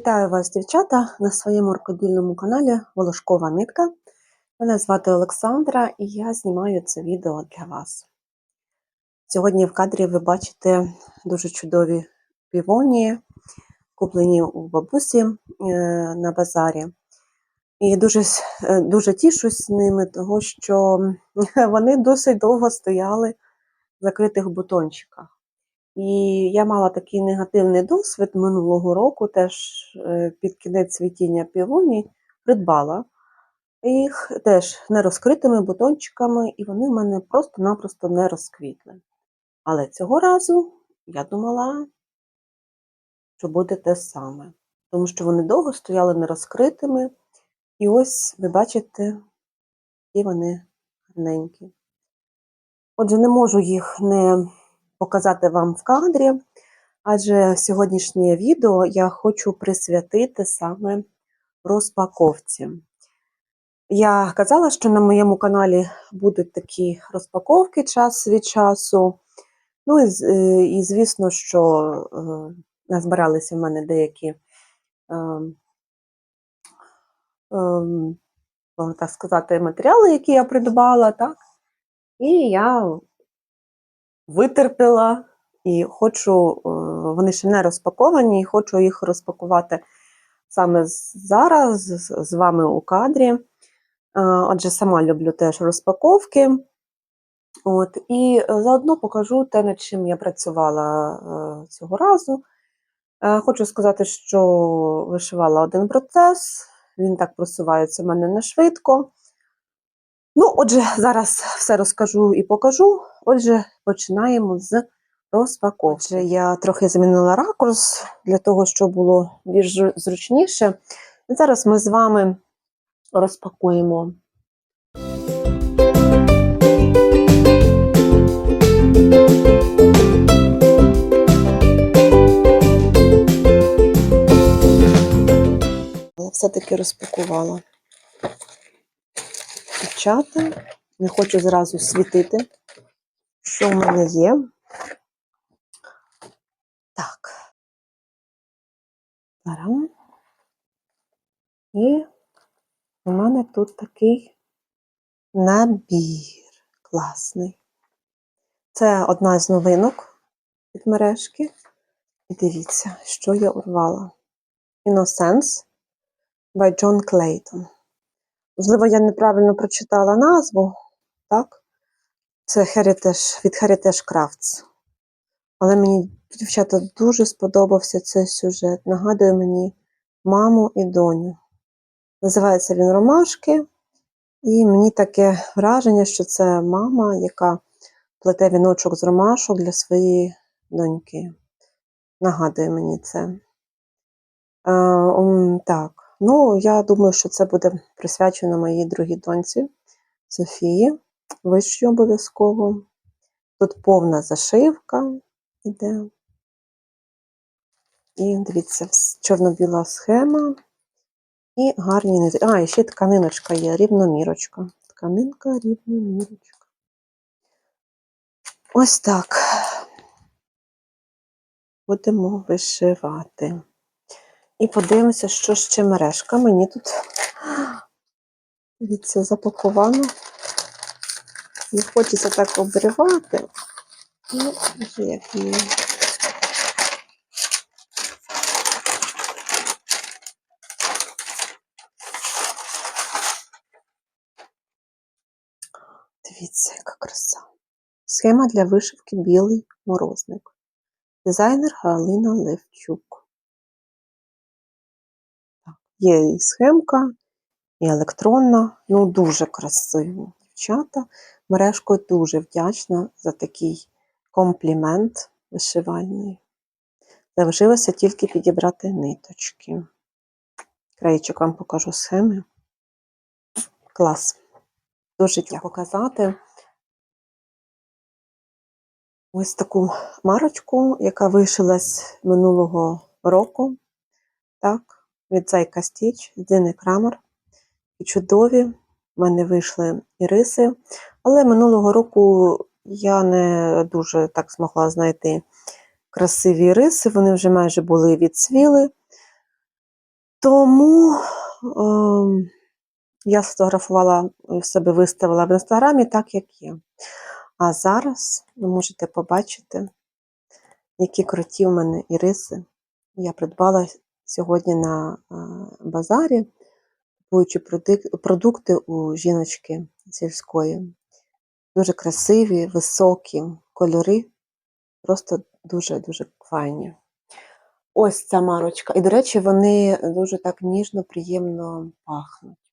Вітаю вас, дівчата, на своєму рукодільному каналі Волошкова Нитка. Мене звати Олександра і я знімаю це відео для вас. Сьогодні в кадрі ви бачите дуже чудові півонії, куплені у бабусі е, на базарі. І дуже, е, дуже тішусь ними, тому що вони досить довго стояли в закритих бутончиках. І я мала такий негативний досвід минулого року, теж е, під кінець цвітіння півоні придбала їх теж не розкритими бутончиками, і вони в мене просто-напросто не розквітли. Але цього разу я думала, що буде те саме, тому що вони довго стояли нерозкритими, і ось ви бачите, які вони гарненькі. Отже, не можу їх не показати вам в кадрі, адже сьогоднішнє відео я хочу присвятити саме розпаковці. Я казала, що на моєму каналі будуть такі розпаковки час від часу. Ну і, е, і звісно, що е, назбиралися в мене деякі, ем, можна так сказати, матеріали, які я придбала, так? І я витерпіла і хочу, е, вони ще не розпаковані, і хочу їх розпакувати саме зараз з- вами у кадрі. Е, Отже, сама люблю теж розпаковки. От, і е, заодно покажу те, над чим я працювала цього разу. Хочу сказати, що вишивала один процес, він так просувається в мене не швидко. Ну, отже, зараз все розкажу і покажу. Отже, починаємо з розпаковки. Отже, я трохи змінила ракурс для того, щоб було більш зручніше. І зараз ми з вами розпакуємо. Я все-таки розпакувала. Дівчата, не хочу зразу світити, що в мене є. Так. Беремо. І у мене тут такий набір класний. Це одна з новинок від мережки. І дивіться, що я урвала. Innocence by John Clayton. Можливо, я неправильно прочитала назву, так? Це Heritage, від Heritage Crafts. Але мені, дівчата, дуже сподобався цей сюжет. Нагадує мені маму і доню. Називається він Ромашки, і мені таке враження, що це мама, яка плете віночок з ромашок для своєї доньки. Нагадує мені це. Е, так, ну я думаю, що це буде присвячено моїй другій доньці Софії. Вищій обов'язково. Тут повна зашивка іде. І дивіться, чорно-біла схема. І гарні нитки. А, і ще тканиночка є, рівномірочка. Тканинка, рівномірочка. Ось так. Будемо вишивати. І подивимося, що ще мережка. Мені тут дивіться, запаковано. Не хочеться так обривати. Ну, вже як є. Дивіться, яка краса. Схема для вишивки білий морозник. Дизайнер Галина Левчук. Є і схемка, і електронна. Ну, дуже красиво. Дівчата. Мережко дуже вдячна за такий комплімент вишивальний. Залишилося тільки підібрати ниточки. Краєчок вам покажу схеми. Клас. Дуже дякую показати. Ось таку марочку, яка вишилась минулого року. Так, від Стіч, з Дини Крамер. І чудові. В мене вийшли і риси. Але минулого року я не дуже так змогла знайти красиві риси. Вони вже майже були відцвіли. Тому ем, я сфотографувала в себе виставила в інстаграмі так, як є. А зараз ви можете побачити, які круті в мене іриси. Я придбала сьогодні на е, базарі, купуючи продукти у жіночки сільської. Дуже красиві, високі кольори, просто дуже-дуже файні. Ось ця марочка. І, до речі, вони дуже так ніжно, приємно пахнуть.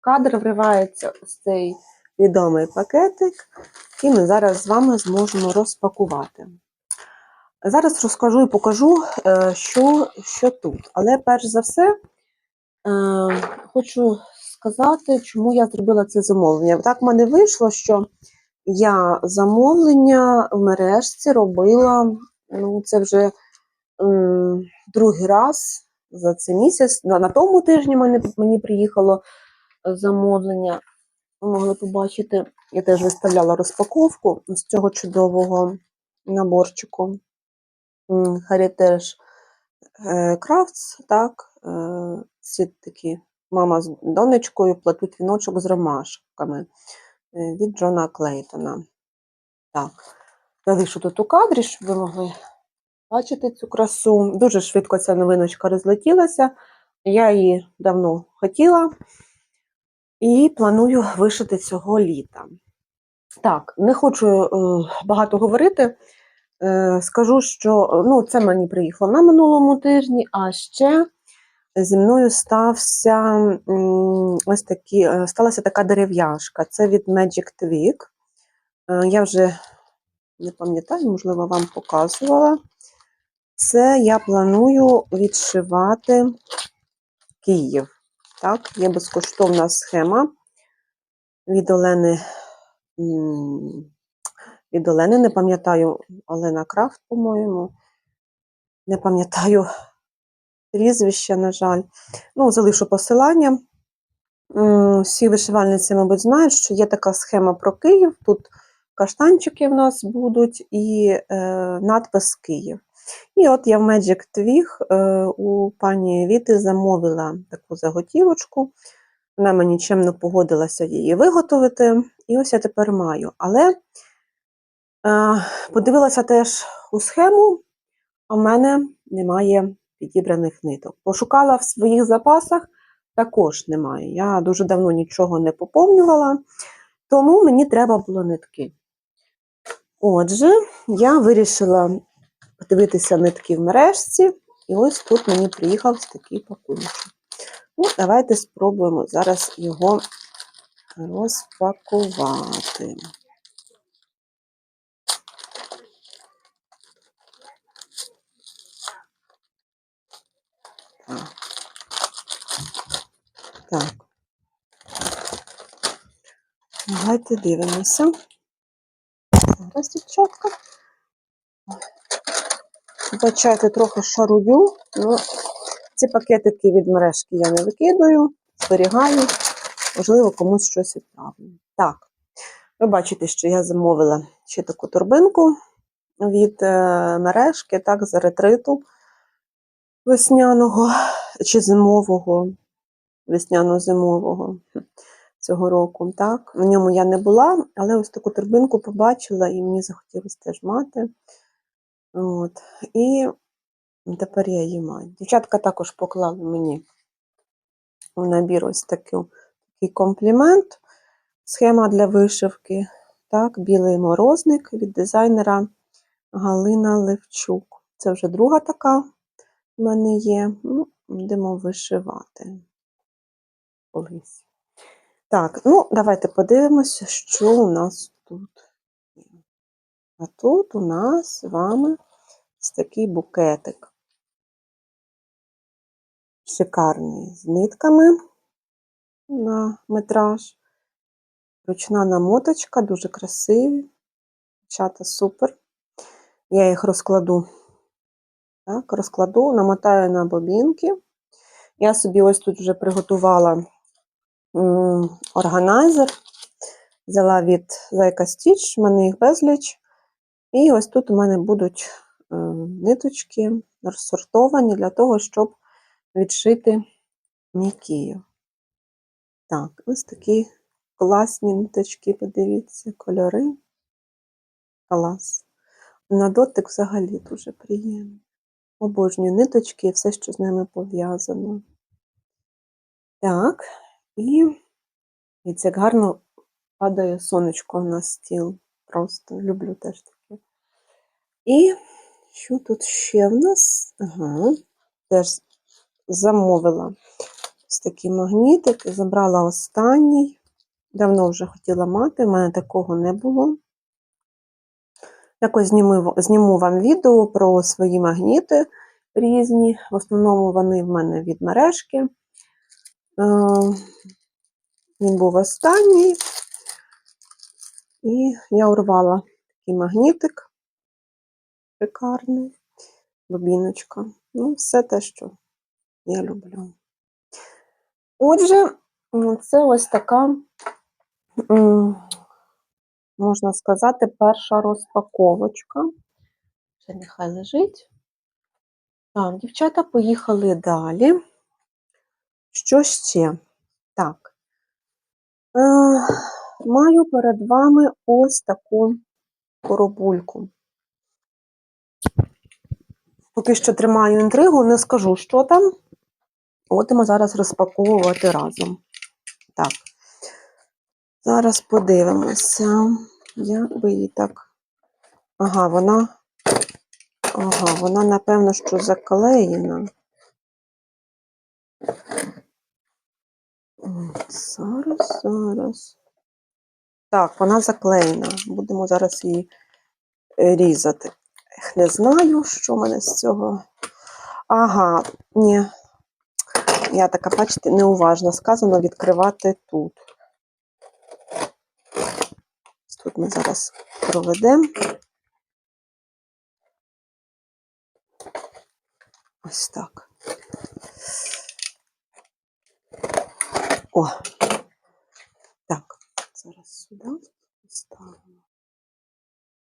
Кадр вривається ось цей відомий пакетик, який ми зараз з вами зможемо розпакувати. Зараз розкажу і покажу, е, що, що тут. Але перш за все, е, хочу сказати, чому я зробила це замовлення. Так в мене вийшло, що я замовлення в мережці робила, ну, це вже другий раз за цей місяць. На, тому тижні мені, приїхало замовлення. Ви могли побачити, я теж виставляла розпаковку з цього чудового наборчику. Heritage е, Crafts, так, е, ці такі мама з донечкою плетуть віночок з ромашками е, від Джона Клейтона. Так, залишу тут у кадрі, щоб ви могли бачити цю красу. Дуже швидко ця новиночка розлетілася. Я її давно хотіла і планую вишити цього літа. Так, не хочу е, багато говорити. Е, скажу, що е, ну, це мені приїхало на минулому тижні, а ще зі мною стався ось такі, е, сталася така дерев'яшка. Це від Magic Twig. Е, Я вже не пам'ятаю, можливо, вам показувала. Це я планую відшивати Київ. Так, є безкоштовна схема від Олени. Від Олени, не пам'ятаю, Олена Крафт, по-моєму. Не пам'ятаю прізвище, на жаль. Ну, залишу посилання. Всі вишивальниці, мабуть, знають, що є така схема про Київ. Тут каштанчики в нас будуть і е, надпис Київ. І от я в Magic Twig е, у пані Віти замовила таку заготівочку. Вона мені чемно погодилася її виготовити. І ось я тепер маю. Але е, подивилася теж у схему, а в мене немає підібраних ниток. Пошукала в своїх запасах, також немає. Я дуже давно нічого не поповнювала, тому мені треба було нитки. Отже, я вирішила подивитися нитки в мережці, і ось тут мені приїхав такий пакунок. Ну, давайте спробуємо зараз його розпакувати. Так. Так. Давайте дивимося. Зараз, дівчатка. Вибачайте, трохи шарую. Ну, ці пакетики від мережки я не викидаю, зберігаю. Можливо, комусь щось відправлю. Так, ви бачите, що я замовила ще таку торбинку від е, мережки, так, з ретриту весняного чи зимового, весняно-зимового цього року. Так. В ньому я не була, але ось таку торбинку побачила і мені захотілося теж мати. От. І тепер я її маю. Дівчатка також поклали мені в набір ось такий, такий комплімент. Схема для вишивки. Так, білий морозник від дизайнера Галина Левчук. Це вже друга така в мене є. Ну, будемо вишивати колись. Так, ну, давайте подивимося, що у нас тут. А тут у нас з вами ось такий букетик. Шикарний з нитками на метраж. Ручна намоточка, дуже красиві. Чата супер. Я їх розкладу. Так, розкладу, намотаю на бобінки. Я собі ось тут вже приготувала органайзер. Взяла від Зайка Стіч, в мене їх безліч. І ось тут у мене будуть е, ниточки розсортовані для того, щоб відшити Мікію. Так, ось такі класні ниточки, подивіться, кольори. Клас. На дотик взагалі дуже приємно. Обожнюю ниточки і все, що з ними пов'язано. Так, і як гарно падає сонечко на стіл. Просто люблю теж таке. І що тут ще в нас? Ага, теж замовила ось такий магнітик, забрала останній. Давно вже хотіла мати, в мене такого не було. Якось зніму, зніму вам відео про свої магніти різні. В основному вони в мене від мережки. Е, Він був останній. І я урвала такий магнітик шикарний, бобіночка. Ну, все те, що я люблю. Отже, це ось така, можна сказати, перша розпаковочка. Вже нехай лежить. Так, дівчата поїхали далі. Що ще? Так. Е, маю перед вами ось таку коробульку. Поки що тримаю інтригу, не скажу, що там. Будемо зараз розпаковувати разом. Так. Зараз подивимося. Як би її так. Ага, вона. Ага, вона, напевно, що заклеєна. Зараз, зараз. Так, вона заклеєна. Будемо зараз її різати. Не знаю, що в мене з цього. Ага, ні. Я така, бачите, неуважно сказано відкривати тут. Тут ми зараз проведемо. Ось так. О, так, зараз сюди ставимо.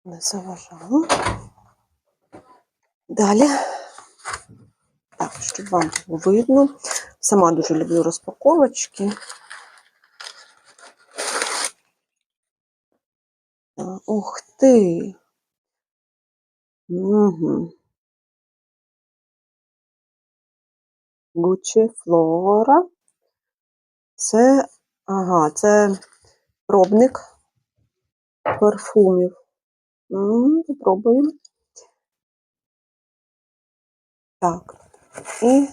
Не заважало. Далі. Так, щоб вам було видно. Сама дуже люблю розпаковочки. Ух ти! Угу. Gucci Flora. Це, ага, це пробник парфумів. Попробуємо. Так. І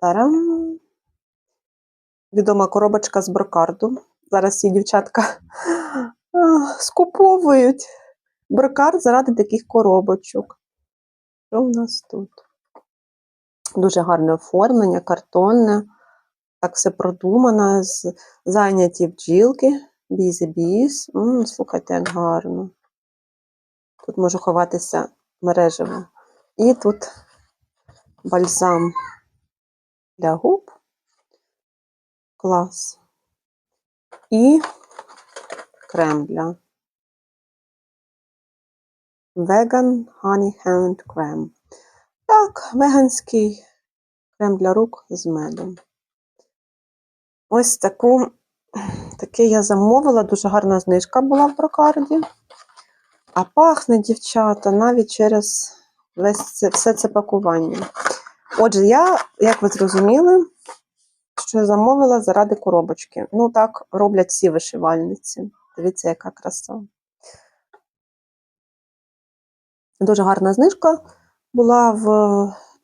тарам. Відома коробочка з брокарду. Зараз ці дівчатка скуповують брокард заради таких коробочок. Що в нас тут? Дуже гарне оформлення, картонне. Так все продумано, зайняті бджілки, бізі біз. Слухайте, як гарно. Тут можу ховатися мережево. І тут бальзам для губ. Клас. І крем для Vegan Honey Hand Cream. Так, веганський крем для рук з медом. Ось таку, таке я замовила, дуже гарна знижка була в брокарді. А пахне, дівчата, навіть через весь це, все це пакування. Отже, я, як ви зрозуміли, що замовила заради коробочки. Ну, так роблять всі вишивальниці. Дивіться, яка краса. Дуже гарна знижка була в,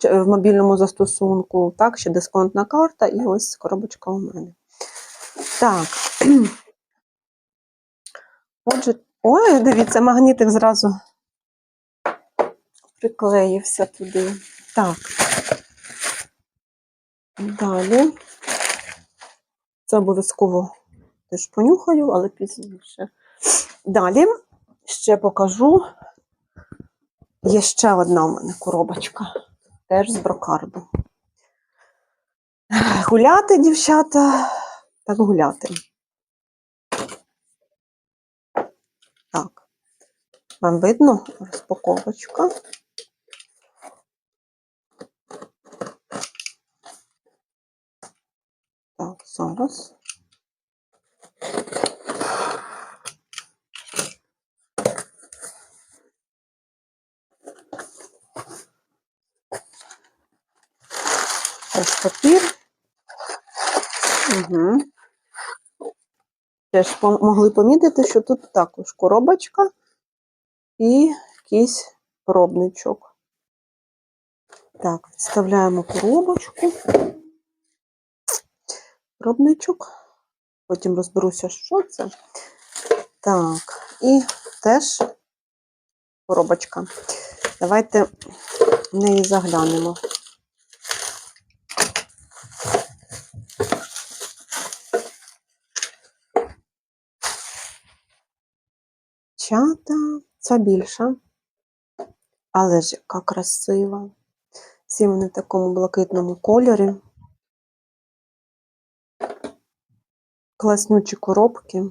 в мобільному застосунку. Так, ще дисконтна карта, і ось коробочка у мене. Так. Отже, ой, дивіться, магнітик зразу приклеївся туди. Так. Далі. Це обов'язково теж понюхаю, але пізніше. Далі ще покажу. Є ще одна у мене коробочка, теж з брокарду. Гуляти, дівчата, так гуляти. Так, вам видно розпаковочка. Так, зараз. Ось папір. Угу. Теж могли помітити, що тут також коробочка і якийсь пробничок. Так, вставляємо коробочку. Пробничок. Потім розберуся, що це. Так, і теж коробочка. Давайте в неї заглянемо. Чата, ця більша, але ж яка красива. Всі вони в такому блакитному кольорі. Класнючі коробки.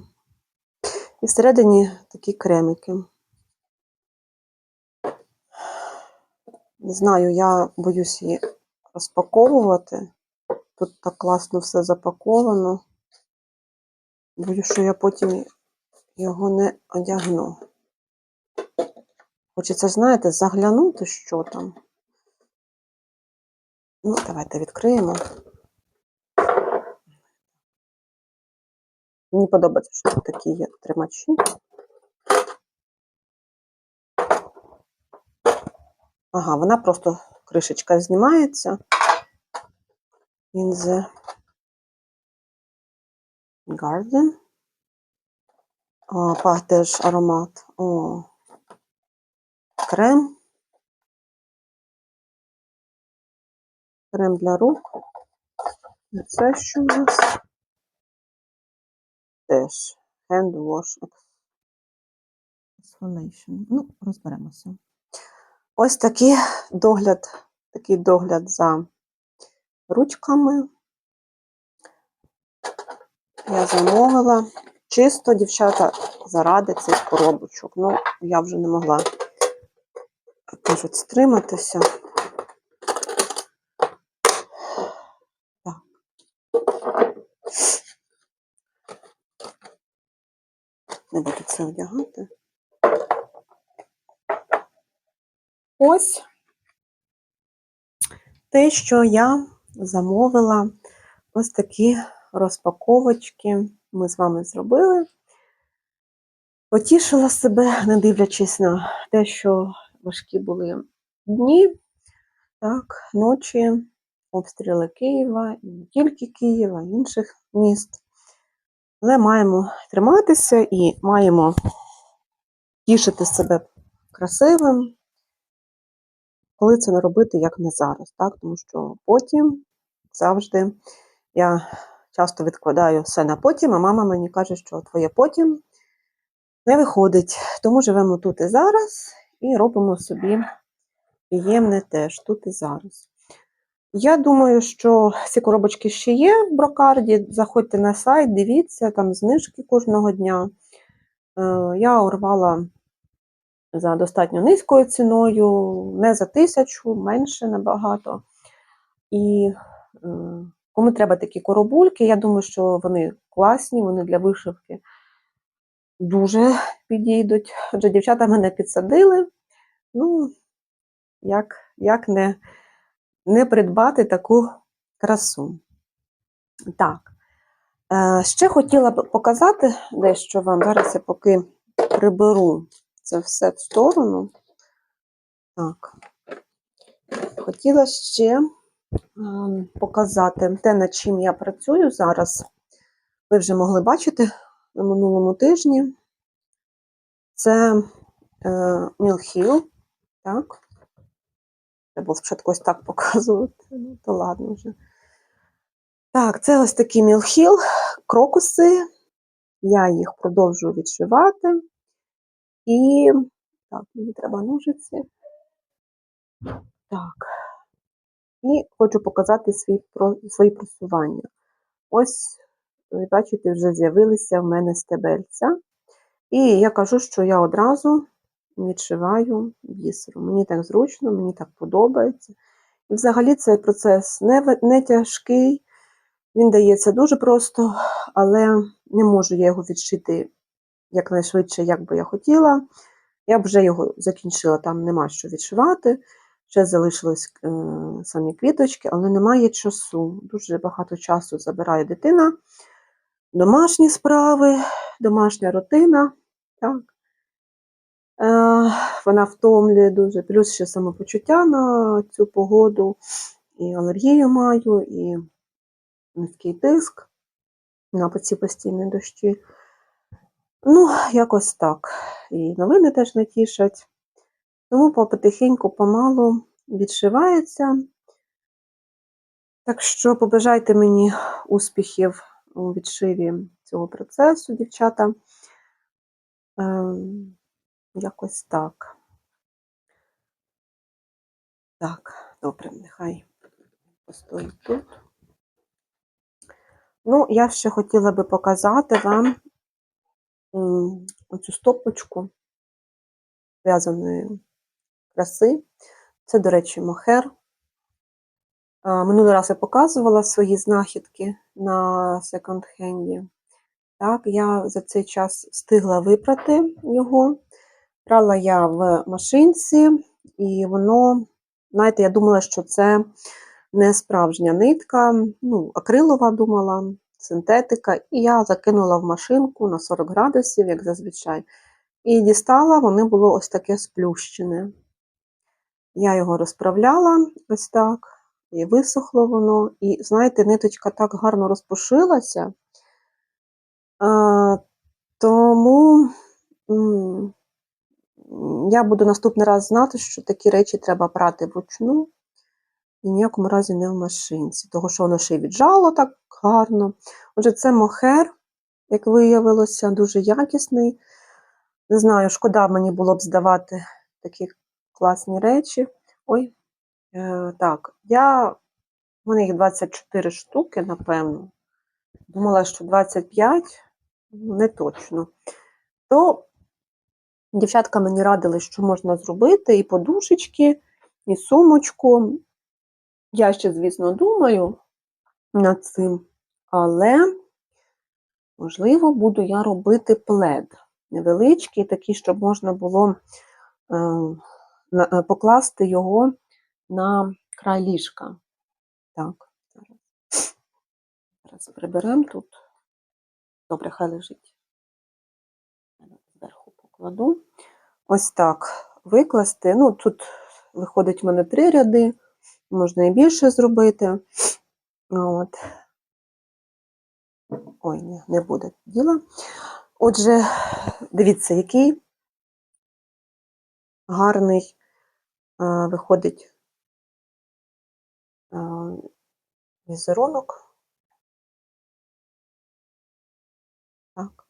І всередині такі кремики. Не знаю, я боюсь її розпаковувати. Тут так класно все запаковано. Боюсь, що я потім його не одягну. Хочеться, знаєте, заглянути, що там. Ну, давайте відкриємо. Мені подобається, що тут такі є тримачі. Ага, вона просто кришечка знімається. In the garden. О, теж аромат. О. Крем. Крем для рук. І це що у нас? Теж hand wash exfoliation. Ну, розберемося. Ось такий догляд, такий догляд за ручками. Я замовила. Чисто, дівчата, заради цих коробочок. Ну, я вже не могла, кажуть, стриматися. Так. Не буду це одягати. Ось те, що я замовила. Ось такі розпаковочки ми з вами зробили. Потішила себе, не дивлячись на те, що важкі були дні, так, ночі, обстріли Києва, і не тільки Києва, інших міст. Але маємо триматися і маємо тішити себе красивим, коли це не робити, як не зараз, так? тому що потім завжди я часто відкладаю все на потім, а мама мені каже, що твоє потім не виходить. Тому живемо тут і зараз і робимо собі приємне теж тут і зараз. Я думаю, що ці коробочки ще є в брокарді. Заходьте на сайт, дивіться, там знижки кожного дня. Е, Я урвала за достатньо низькою ціною, не за тисячу, менше набагато. І е, кому треба такі коробульки, я думаю, що вони класні, вони для вишивки дуже підійдуть. Отже, дівчата мене підсадили. Ну, як, як не, не придбати таку красу. Так. Е, ще хотіла б показати дещо вам. Зараз я поки приберу це все в сторону. Так. Хотіла ще ем, показати те, над чим я працюю зараз. Ви вже могли бачити на минулому тижні. Це е, Мілхіл, так. Треба було спочатку ось так показувати, ну то ладно вже. Так, це ось такий мілхіл, крокуси. Я їх продовжую відшивати. І так, мені треба ножиці. Так. І хочу показати про- свої просування. Ось, ви бачите, вже з'явилися в мене стебельця. І я кажу, що я одразу відшиваю бісером. Мені так зручно, мені так подобається. І взагалі цей процес не, не тяжкий, він дається дуже просто, але не можу я його відшити якнайшвидше, як би я хотіла. Я б вже його закінчила, там нема що відшивати. Ще залишились е, самі квіточки, але немає часу. Дуже багато часу забирає дитина. Домашні справи, домашня рутина. Так. Е, вона втомлює дуже, плюс ще самопочуття на цю погоду, і алергію маю, і низький тиск на ці постійні дощі. Ну, якось так. І новини теж не тішать. Тому потихеньку, помалу відшивається. Так що побажайте мені успіхів у відшиві цього процесу, дівчата. Ем, якось так. Так, добре, нехай постоїть тут. Ну, я ще хотіла би показати вам оцю стопочку в'язаної краси. Це, до речі, мохер. Минулий раз я показувала свої знахідки на секонд-хенді. Так, я за цей час встигла випрати його. Прала я в машинці, і воно, знаєте, я думала, що це не справжня нитка, ну, акрилова думала, синтетика, і я закинула в машинку на 40 градусів, як зазвичай. І дістала, воно було ось таке сплющене. Я його розправляла ось так, і висохло воно. І, знаєте, ниточка так гарно розпушилася. А, тому м, я буду наступний раз знати, що такі речі треба прати вручну і ніякому разі не в машинці, того що воно ще й віджало так гарно. Отже, це мохер, як виявилося, дуже якісний. Не знаю, шкода мені було б здавати такі класні речі. Ой, так, я, в мене їх 24 штуки, напевно. Думала, що 25, ну, не точно. То дівчатка мені радили, що можна зробити і подушечки, і сумочку. Я ще, звісно, думаю над цим, але, можливо, буду я робити плед невеличкий, такий, щоб можна було е, е, покласти його на край ліжка. Так, зараз. Зараз приберемо тут. Добре, хай лежить. Зверху покладу. Ось так викласти. Ну, тут виходить в мене три ряди, можна і більше зробити. От. Ой, ні, не буде діла. Отже, дивіться, який гарний виходить а, візерунок. Так.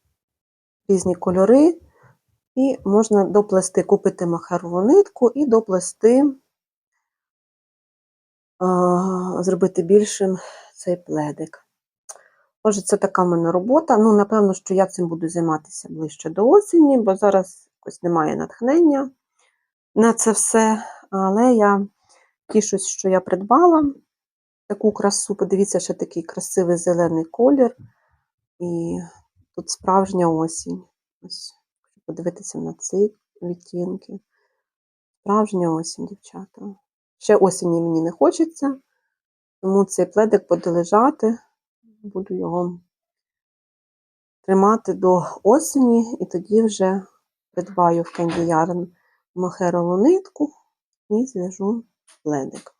Різні кольори. І можна доплести, купити махерову нитку і доплести, зробити більшим цей пледик. Отже, це така в мене робота. Ну, напевно, що я цим буду займатися ближче до осені, бо зараз якось немає натхнення на це все. Але я тішусь, що я придбала таку красу. Подивіться, ще такий красивий зелений колір. І тут справжня осінь. Ось, подивитися на ці відтінки. Справжня осінь, дівчата. Ще осені мені не хочеться, тому цей пледик буде лежати. Буду його тримати до осені, і тоді вже придбаю в Candy махерову нитку і зв'яжу пледик.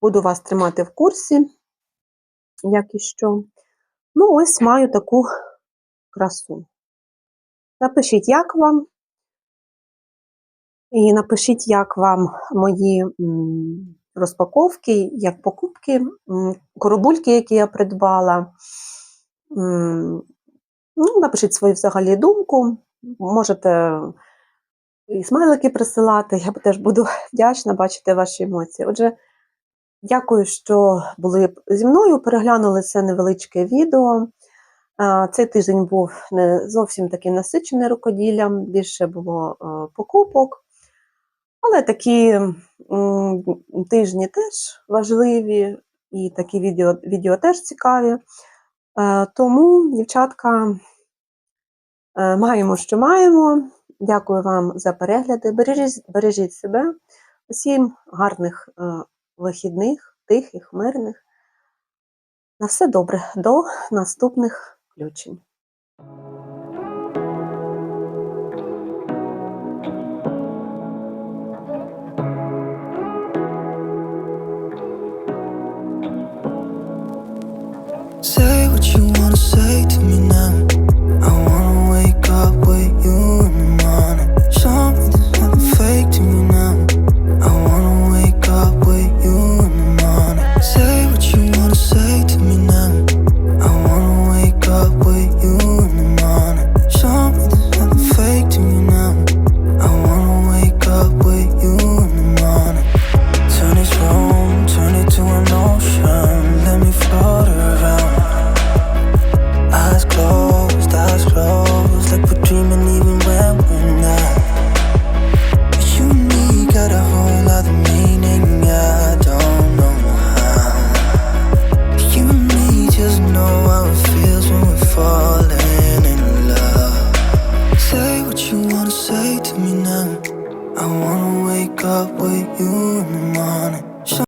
Буду вас тримати в курсі, як і що. Ну, ось маю таку красу. Напишіть, як вам. І напишіть, як вам мої розпаковки, як покупки, коробульки, які я придбала. Ну, напишіть свою взагалі думку. Можете і смайлики присилати, я теж буду вдячна бачити ваші емоції. Отже, Дякую, що були зі мною. Переглянули це невеличке відео. Цей тиждень був не зовсім такий насичений рукоділлям, більше було покупок. Але такі тижні теж важливі, і такі відео, відео теж цікаві. Е, Тому, дівчатка, е, маємо, що маємо. Дякую вам за перегляди. Бережіть, бережіть себе. Усім гарних е, вихідних, тихих, мирних. На все добре. До наступних включень. Say what you wanna say to me